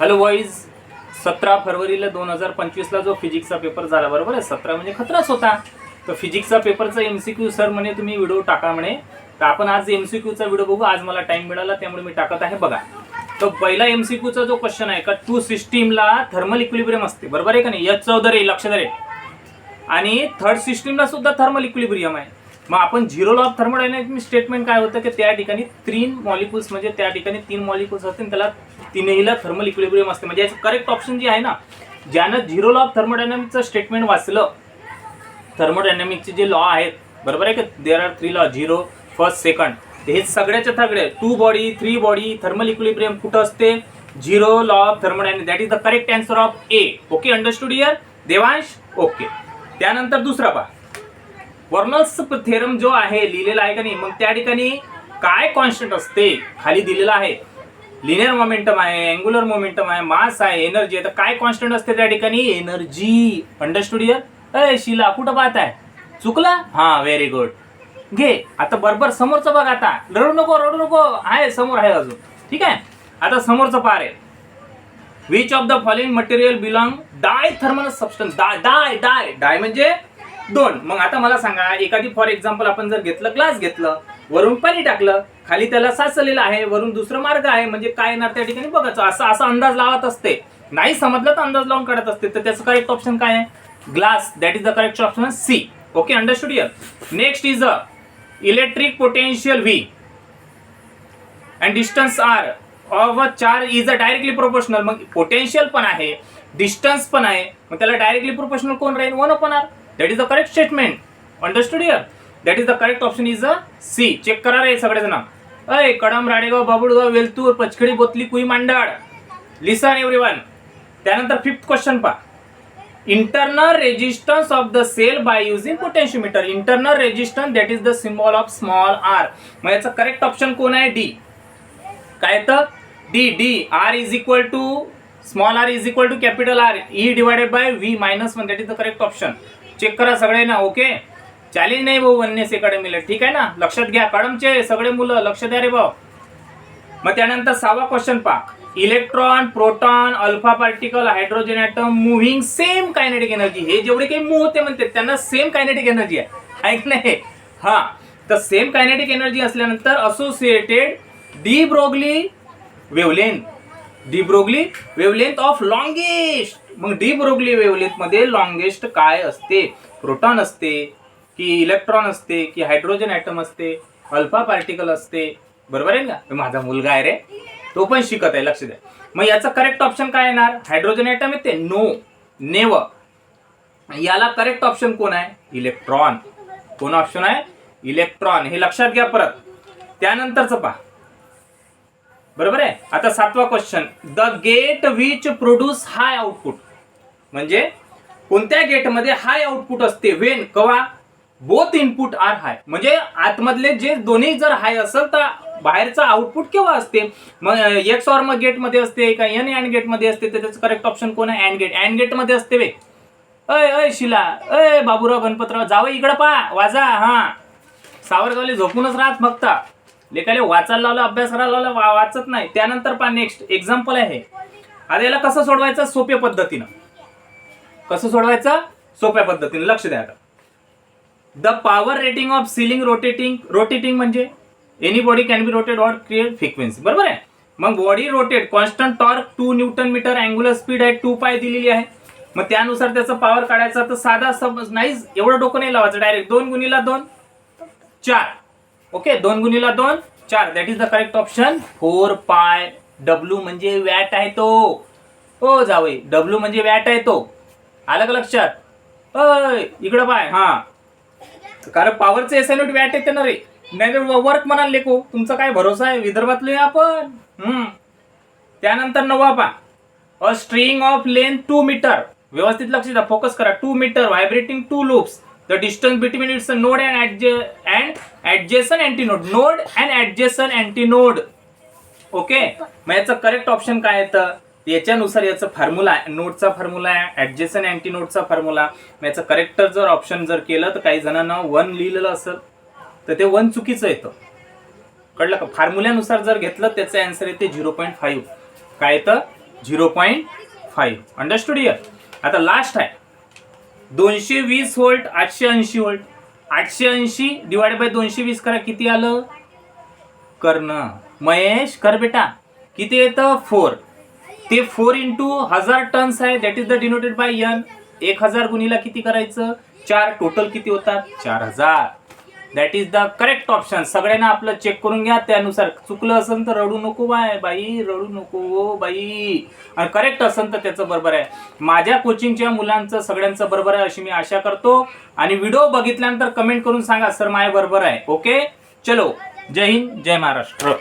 Hello wise सतरा फरवरीला दोन हजार पंचवीसला जो फिजिक्सचा पेपर झाला बरोबर आहे? सतरा म्हणजे खतराच होता. तर फिजिक्सचा पेपरचा एम सी क्यू सर म्हणे तुम्ही व्हिडिओ टाका म्हणे. तर आपण आज एम सी क्यूचा व्हिडिओ बघू. आज मला टाईम मिळाला त्यामुळे मी टाकत आहे. बघा. तर पहिला एम सी क्यूचा जो क्वेश्चन आहे का टू सिस्टीमला थर्मल इक्विलिब्रियम असते. बरोबर आहे का नाही? याच चौधरी लक्ष रे. आणि थर्ड सिस्टीमला सुद्धा थर्मल इक्विलिब्रियम आहे. मग आपण zero law of thermodynamic statement काय होतं की त्या ठिकाणी तीन मॉलिक्युल्स म्हणजे त्या ठिकाणी तीन मॉलिक्युल्स असतील त्याला तिनेहीला थर्मल इक्विलिब्रियम असते. म्हणजे याचं करेक्ट ऑप्शन जे आहे ना ज्यानं झिरो लॉ ऑफ थर्मोडायनॅमिकचं स्टेटमेंट वाचलं थर्मोडायनॅमिकचे जे लॉ आहेत बरोबर आहे का? There are three law zero first second हे सगळ्याच्या सगळे two body three body thermal equilibrium कुठं असते? Zero law of thermodynamic that is the correct answer of A okay understood here Devansh okay त्यानंतर दुसरा पहा. वर्नल्स थेरम जो आहे लिहिलेला आहे का नाही? मग त्या ठिकाणी काय कॉन्स्टंट असते? खाली दिलेलं आहे. लिनियर मोमेंटम आहे अँग्युलर मोमेंटम आहे मास आहे एनर्जी आहे. तर काय कॉन्स्टंट असते त्या ठिकाणी? एनर्जी अंडरस्टूड इयर अय शिला कुठं पाहत आहे चुकला? हा व्हेरी गुड घे. आता बरोबर समोरचं बघ आता. रडू नको रडू नको. आहे समोर आहे अजून. ठीक आहे? आता समोरचं पार आहे which of the following material belong diathermal substance dia dia dia dia म्हणजे दोन. मग आता मला सांगा एखादी फॉर एक्झाम्पल आपण जर घेतलं ग्लास घेतलं वरून पाणी टाकलं खाली त्याला साचलेलं आहे वरून दुसरा मार्ग आहे म्हणजे काय येणार त्या ठिकाणी बघायचं. असं असा अंदाज लावत असते. नाही समजलं तर अंदाज लावून काढत असते. तर त्याचं करेक्ट ऑप्शन काय आहे? Glass that is the correct option C okay understood here next is a electric potential V and distance R of a charge is a directly proportional मग पोटेन्शियल पण आहे डिस्टन्स पण आहे. मग त्याला डायरेक्टली प्रोपोर्शनल कोण राहील? One upon R that is the correct statement understood here that is the correct option is a C check करा रे सगळेजण. अय कडम राडेगाव बाबुळगाव वेलतूर पचखडी बोतली कुई मांडाळ. लिसन एव्हरी वन त्यानंतर फिफ्थ क्वेश्चन पहा. Internal resistance of the cell by using potentiometer internal resistance that is the symbol of small R मग याचं करेक्ट ऑप्शन कोण आहे? डी काय तर D D R is equal to small R is equal to capital R E divided by V minus one that is the correct option check करा सगळे ना okay challenge नाही भाऊ वननेस अकॅडमीला ठीक आहे ना? लक्षात घ्या. कडमचे सगळे मुलं लक्ष द्या रे भाऊ. मग त्यानंतर सहावा क्वेश्चन पहा. Electron proton alpha particle hydrogen atom moving same kinetic energy हे जेवढे काही मूव होते म्हणते त्यांना सेम कायनेटिक एनर्जी आहे. ऐक नाही हा. तर सेम कायनेटिक एनर्जी असल्यानंतर associated de Broglie wavelength de Broglie wavelength of longest मग डी ब्रोगली वेवलेंथमध्ये लॉंगेस्ट काय असते? प्रोटॉन असते. की इलेक्ट्रॉन असते की हायड्रोजन ॲटम असते अल्फा पार्टिकल असते. बरोबर आहे ना? माझा मुलगा आहे रे. तो पण शिकत आहे लक्ष द्या. मग याचं करेक्ट ऑप्शन काय येणार? हायड्रोजन ॲटम येते? नो नेव याला करेक्ट ऑप्शन कोण आहे? इलेक्ट्रॉन कोण ऑप्शन आहे? इलेक्ट्रॉन हे लक्षात घ्या परत. त्यानंतरचं पहा. बरोबर आहे? आता सातवा question the gate which produce high output म्हणजे कोणत्या गेटमध्ये हाय आउटपुट असते? वेन कवा? बोथ इनपुट आर हाय म्हणजे आतमधले जे दोन्ही जर हाय असेल तर बाहेरचं आउटपुट केव्हा असते? मग एक्स ऑर मग गेटमध्ये असते का एन अँड गेटमध्ये असते तर त्याचं करेक्ट ऑप्शन कोण आहे? अँड गेट अँड गेटमध्ये असते वे अय अय शिला. अय बाबूराव गणपतराव जावं इकडं पा वाजा हा. सावरगावले झोपूनच राहत फक्त. लेखाले वाचायला लावलं अभ्यास करायला लावलं वा- वाचत नाही. त्यानंतर पा नेक्स्ट एक्झाम्पल आहे आता याला कसं सोडवायचं? सोप्या पद्धतीनं. कसं सोडवायचं? सोप्या पद्धतीने. लक्ष द्या आता. The power rating of ceiling rotating rotating म्हणजे any body can be rotated or create frequency. बरोबर आहे? मग body rotate constant torque two newton metre angular speed आहे टू पाय दिलेली आहे. मग त्यानुसार त्याचा पॉवर काढायचा तर साधा समज नाहीच एवढं डोकं नाही लावायचं डायरेक्ट दोन गुणीला दोन चार. ओके? दोन गुणीला दोन चार. That is the correct option four pi W म्हणजे वॅट आहे तो. हो जावई. डब्ल्यू म्हणजे वॅट आहे तो. आलं का लक्षात? इकडं पाय. हा. कारण पॉवरचे एस युनिट वॅट येते ना रे. नाही वर्क म्हणाल लेखो तुमचा काय भरोसा आहे? विदर्भातले आपण. हम्म. त्यानंतर नवा पा a string of length two metre व्यवस्थित लक्ष द्या फोकस करा. Two metre vibrating two loops the distance between its node and and adjacent antinode node and adjacent antinode okay मग याचं करेक्ट ऑप्शन काय येतं? याच्यानुसार याचा फॉर्म्युला नोटचा फॉर्म्युला आहे ॲडजेसन अँटी नोटचा फॉर्म्युला याचं करेक्टर जर ऑप्शन जर केलं तर काही जणांना वन लिहिलेलं असेल तर ते वन चुकीचं येतं. कळलं का? फॉर्म्युल्यानुसार जर घेतलं त्याचं अँसर येते झिरो पॉईंट फाईव्ह काय येतं? Zero point five understood here आता लास्ट आहे. दोनशे वीस व्होल्ट आठशे ऐंशी व्होल्ट आठशे ऐंशी डिवाइड बाय दोनशे वीस करा किती आलं? कर्ण. महेश कर बेटा. किती येतं? फोर ते फोर इंटू हजार टन्स आहे. That is the denoted by N एक हजार गुणीला किती करायचं? चार. टोटल किती होतात? चार हजार. That is the correct option सगळ्यांना आपलं चेक करून घ्या. त्यानुसार चुकलं असेल तर रडू नको बाय. बाई रडू नको हो बाई. आणि करेक्ट असेल तर त्याचं बरोबर आहे. माझ्या कोचिंगच्या मुलांचं सगळ्यांचं बरोबर आहे अशी मी आशा करतो. आणि व्हिडिओ बघितल्यानंतर कमेंट करून सांगा सर माय बरोबर आहे. ओके चलो. जय हिंद जय महाराष्ट्र.